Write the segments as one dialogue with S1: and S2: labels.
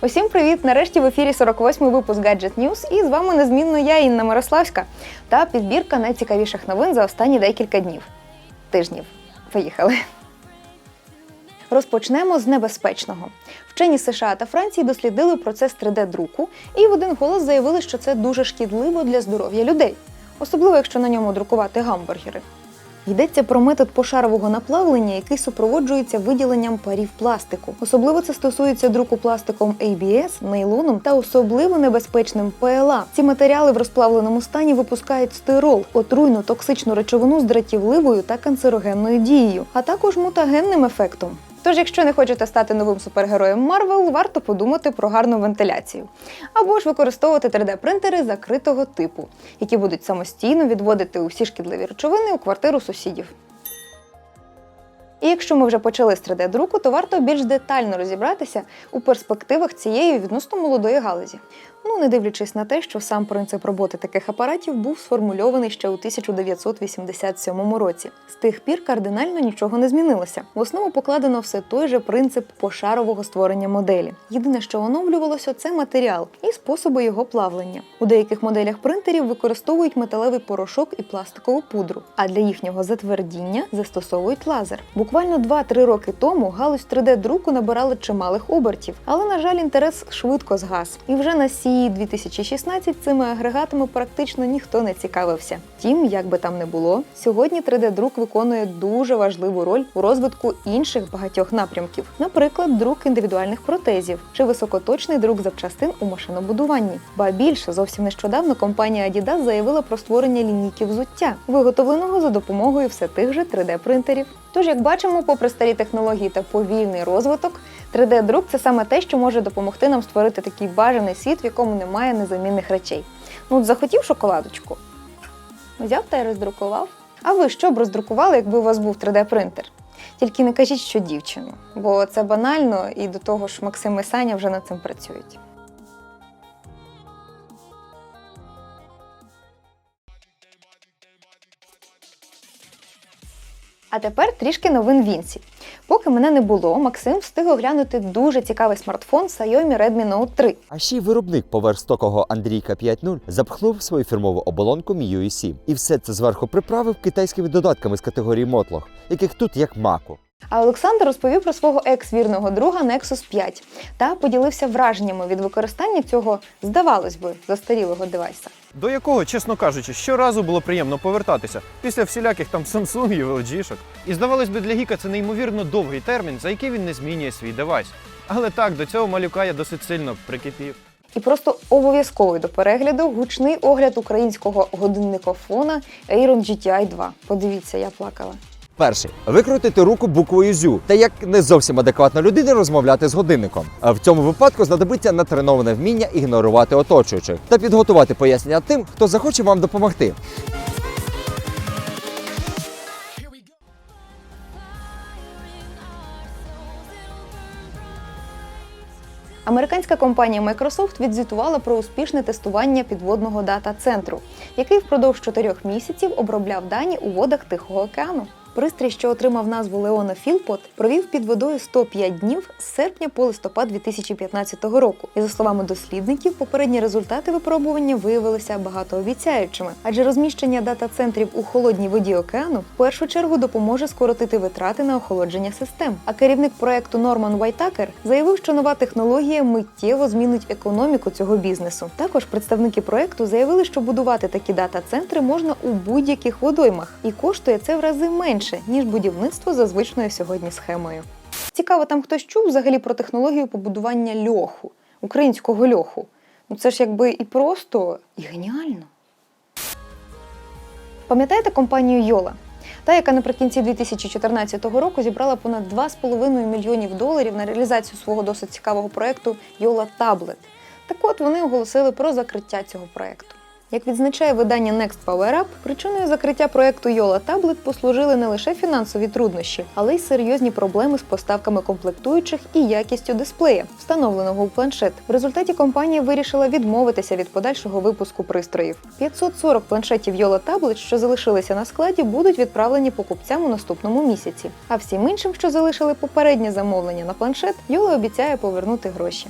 S1: Усім привіт! Нарешті в ефірі 48-й випуск Gadget News і з вами незмінно я, Інна Мирославська, та підбірка найцікавіших новин за останні декілька днів. Тижнів. Поїхали. Розпочнемо з небезпечного. Вчені США та Франції дослідили процес 3D-друку і в один голос заявили, що це дуже шкідливо для здоров'я людей, особливо якщо на ньому друкувати гамбургери. Йдеться про метод пошарового наплавлення, який супроводжується виділенням парів пластику. Особливо це стосується друку пластиком ABS, нейлоном та особливо небезпечним ПЛА. Ці матеріали в розплавленому стані випускають стирол, отруйну токсичну речовину з дратівливою та канцерогенною дією, а також мутагенним ефектом. Тож, якщо не хочете стати новим супергероєм Марвел, варто подумати про гарну вентиляцію. Або ж використовувати 3D-принтери закритого типу, які будуть самостійно відводити усі шкідливі речовини у квартиру сусідів. І якщо ми вже почали з 3D-друку, то варто більш детально розібратися у перспективах цієї відносно молодої галузі. Ну, не дивлячись на те, що сам принцип роботи таких апаратів був сформульований ще у 1987 році. З тих пір кардинально нічого не змінилося. В основу покладено все той же принцип пошарового створення моделі. Єдине, що оновлювалося, це матеріал і способи його плавлення. У деяких моделях принтерів використовують металевий порошок і пластикову пудру, а для їхнього затвердіння застосовують лазер. Буквально 2-3 роки тому галузь 3D-друку набирала чималих обертів, але, на жаль, інтерес швидко згас. І вже на сії 2016 цими агрегатами практично ніхто не цікавився. Втім, як би там не було, сьогодні 3D-друк виконує дуже важливу роль у розвитку інших багатьох напрямків, наприклад, друк індивідуальних протезів чи високоточний друк запчастин у машинобудуванні. Ба більше зовсім нещодавно компанія Adidas заявила про створення лінійки взуття, виготовленого за допомогою все тих же 3D-принтерів. Тож, як бачимо, попри старі технології та повільний розвиток, 3D-друк це саме те, що може допомогти нам створити такий бажаний світ, в якому немає незамінних речей. Ну, от захотів шоколадочку, взяв та й роздрукував. А ви що б роздрукували, якби у вас був 3D-принтер? Тільки не кажіть, що дівчину, бо це банально, і до того ж Максим і Саня вже над цим працюють. А тепер трішки новин Вінсі. Поки мене не було, Максим встиг оглянути дуже цікавий смартфон Xiaomi Redmi Note 3.
S2: А ще й виробник поверхстокого Андрійка 5.0 запхнув свою фірмову оболонку MIUI 7. І все це зверху приправив китайськими додатками з категорії мотлох, яких тут як маку.
S1: А Олександр розповів про свого екс-вірного друга Nexus 5 та поділився враженнями від використання цього, здавалось би, застарілого девайса.
S3: До якого, чесно кажучи, щоразу було приємно повертатися після всіляких там Samsung, LG-шок. І здавалось би, для Гіка це неймовірно довгий термін, за який він не змінює свій девайс. Але так, до цього малюка я досить сильно прикипів.
S1: І просто обов'язковий до перегляду гучний огляд українського годинникофона Aeron GTI 2. Подивіться, я плакала.
S2: Перший викрутити руку буквою зю, та як не зовсім адекватна людина розмовляти з годинником. А в цьому випадку знадобиться натреноване вміння ігнорувати оточуючих та підготувати пояснення тим, хто захоче вам допомогти.
S1: Американська компанія Microsoft відзвітувала про успішне тестування підводного дата-центру, який впродовж чотирьох місяців обробляв дані у водах Тихого океану. Пристрій, що отримав назву Леона Філпот, провів під водою 105 днів з серпня по листопад 2015 року. І за словами дослідників, попередні результати випробування виявилися багатообіцяючими, адже розміщення дата-центрів у холодній воді океану в першу чергу допоможе скоротити витрати на охолодження систем. А керівник проекту Норман Вайтакер заявив, що нова технологія миттєво змінить економіку цього бізнесу. Також представники проекту заявили, що будувати такі дата-центри можна у будь-яких водоймах, і коштує це в рази менше ніж будівництво за звичною сьогодні схемою. Цікаво, там хтось чув взагалі про технологію побудування льоху, українського льоху. Ну це ж якби і просто, і геніально. Пам'ятаєте компанію Йола? Та, яка наприкінці 2014 року зібрала понад 2,5 мільйонів доларів на реалізацію свого досить цікавого проєкту Йола Таблет. Так от вони оголосили про закриття цього проєкту. Як відзначає видання Next Power Up, причиною закриття проекту Yola Tablet послужили не лише фінансові труднощі, але й серйозні проблеми з поставками комплектуючих і якістю дисплея, встановленого у планшет. В результаті компанія вирішила відмовитися від подальшого випуску пристроїв. 540 планшетів Yola Tablet, що залишилися на складі, будуть відправлені покупцям у наступному місяці. А всім іншим, що залишили попереднє замовлення на планшет, Yola обіцяє повернути гроші.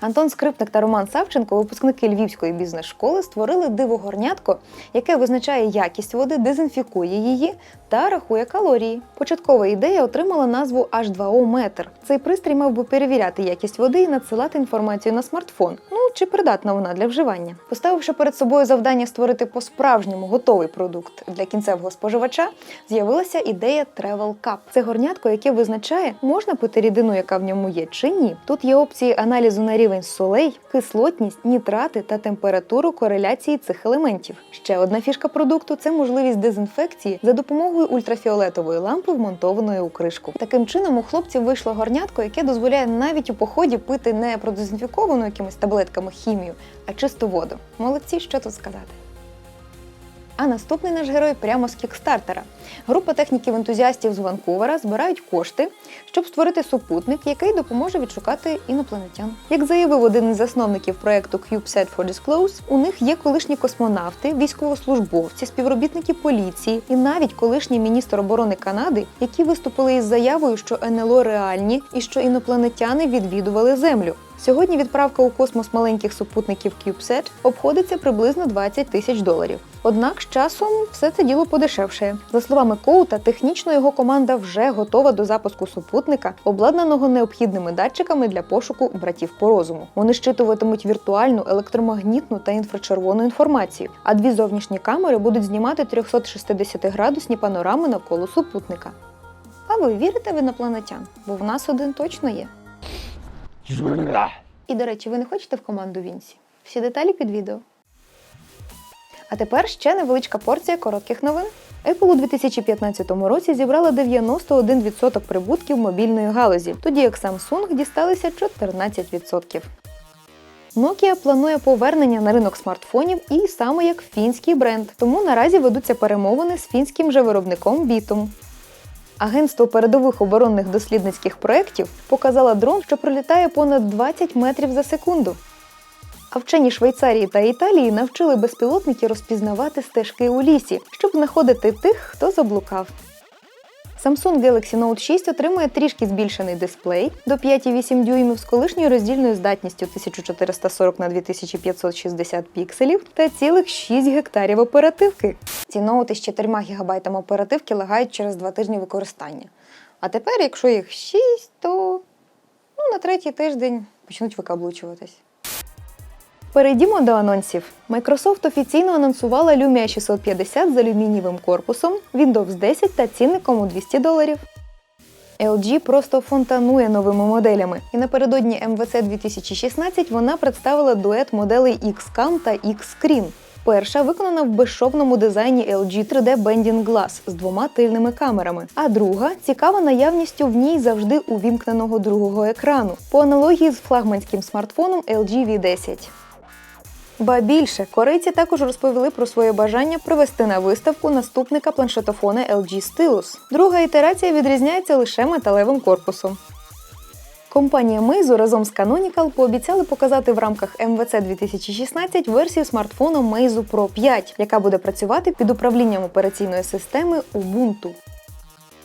S1: Антон Скрипник та Роман Савченко, випускники Львівської бізнес-школи, створили диво-горнятко, яке визначає якість води, дезінфікує її та рахує калорії. Початкова ідея отримала назву H2O метр. Цей пристрій мав би перевіряти якість води і надсилати інформацію на смартфон. Ну чи придатна вона для вживання. Поставивши перед собою завдання створити по-справжньому готовий продукт для кінцевого споживача, з'явилася ідея Travel Cup. Це горнятко, яке визначає, можна пити рідину, яка в ньому є, чи ні. Тут є опції аналізу на рівень солей, кислотність, нітрати та температуру кореляції цих елементів. Ще одна фішка продукту це можливість дезінфекції за допомогою ультрафіолетової лампи, вмонтованої у кришку. Таким чином у хлопців вийшло горнятко, яке дозволяє навіть у поході пити не продезінфіковану якимись таблетками хімію, а чисту воду. Молодці, що тут сказати. А наступний наш герой прямо з кікстартера. Група техніків-ентузіастів з Ванкувера збирають кошти, щоб створити супутник, який допоможе відшукати інопланетян. Як заявив один із засновників проекту CubeSat for Disclose, у них є колишні космонавти, військовослужбовці, співробітники поліції і навіть колишній міністр оборони Канади, які виступили із заявою, що НЛО реальні і що інопланетяни відвідували Землю. Сьогодні відправка у космос маленьких супутників CubeSat обходиться приблизно 20 тисяч доларів. Однак з часом все це діло подешевшає. За словами Коута, технічно його команда вже готова до запуску супутника, обладнаного необхідними датчиками для пошуку братів по розуму. Вони щитуватимуть віртуальну, електромагнітну та інфрачервону інформацію, а дві зовнішні камери будуть знімати 360-градусні панорами навколо супутника. А ви вірите в інопланетян? Бо в нас один точно є. І, до речі, ви не хочете в команду Вінсі? Всі деталі під відео. А тепер ще невеличка порція коротких новин. Apple у 2015 році зібрала 91% прибутків мобільної галузі, тоді як Samsung дісталися 14%. Nokia планує повернення на ринок смартфонів і саме як фінський бренд, тому наразі ведуться перемовини з фінським же виробником Bitum. Агентство передових оборонних дослідницьких проєктів показало дрон, що пролітає понад 20 метрів за секунду. А вчені Швейцарії та Італії навчили безпілотники розпізнавати стежки у лісі, щоб знаходити тих, хто заблукав. Samsung Galaxy Note 6 отримує трішки збільшений дисплей до 5,8 дюймів з колишньою роздільною здатністю 1440 на 2560 пікселів та цілих 6 гектарів оперативки. Ці ноути з 4 ГБ оперативки лагають через 2 тижні використання. А тепер, якщо їх 6, то ну, на третій тиждень почнуть викаблучуватись. Перейдімо до анонсів. Microsoft офіційно анонсувала Lumia 650 з алюмінієвим корпусом, Windows 10 та цінником у 200 доларів. LG просто фонтанує новими моделями, і напередодні MVC 2016 вона представила дует моделей X-Cam та X-Screen. Перша виконана в безшовному дизайні LG 3D Bending Glass з двома тильними камерами, а друга цікава наявністю в ній завжди увімкненого другого екрану, по аналогії з флагманським смартфоном LG V10. Ба більше, корейці також розповіли про своє бажання привезти на виставку наступника планшетофона LG Stylus. Друга ітерація відрізняється лише металевим корпусом. Компанія Meizu разом з Canonical пообіцяли показати в рамках MVC 2016 версію смартфону Meizu Pro 5, яка буде працювати під управлінням операційної системи Ubuntu.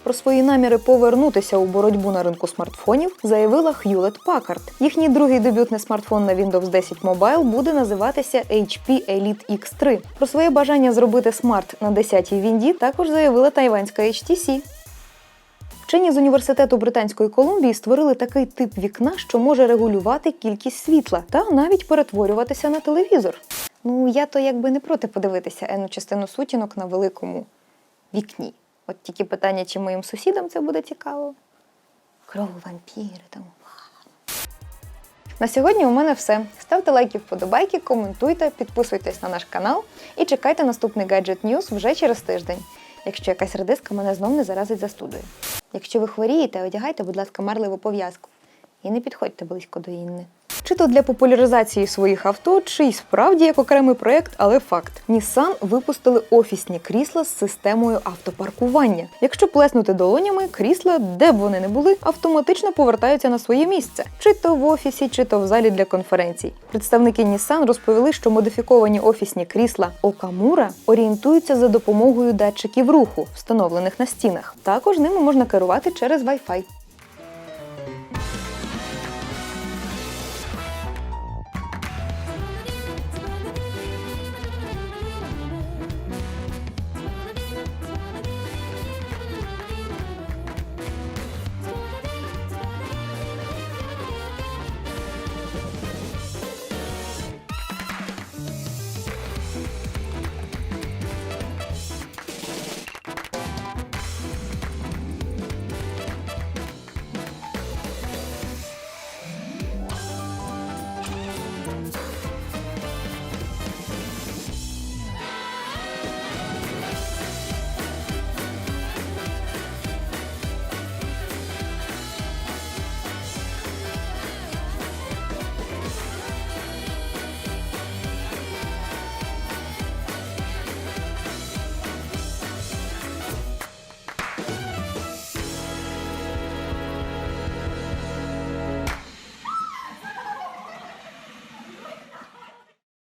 S1: Про свої наміри повернутися у боротьбу на ринку смартфонів заявила Hewlett Packard. Їхній другий дебютний смартфон на Windows 10 Mobile буде називатися HP Elite X3. Про своє бажання зробити смарт на 10-й Вінді також заявила тайванська HTC. Вчені з університету Британської Колумбії створили такий тип вікна, що може регулювати кількість світла та навіть перетворюватися на телевізор. Ну я то якби не проти подивитися енну частину сутінок на великому вікні. От тільки питання, чи моїм сусідам це буде цікаво. Кров, вампіри там. На сьогодні у мене все. Ставте лайки, вподобайки, коментуйте, підписуйтесь на наш канал і чекайте наступний Gadget News вже через тиждень, якщо якась радиска мене знов не заразить застудою. Якщо ви хворієте, одягайте, будь ласка, марливу пов'язку і не підходьте близько до Інни. Чи то для популяризації своїх авто, чи й справді як окремий проєкт, але факт. Nissan випустили офісні крісла з системою автопаркування. Якщо плеснути долонями, крісла, де б вони не були, автоматично повертаються на своє місце, чи то в офісі, чи то в залі для конференцій. Представники Nissan розповіли, що модифіковані офісні крісла Okamura орієнтуються за допомогою датчиків руху, встановлених на стінах. Також ними можна керувати через Wi-Fi.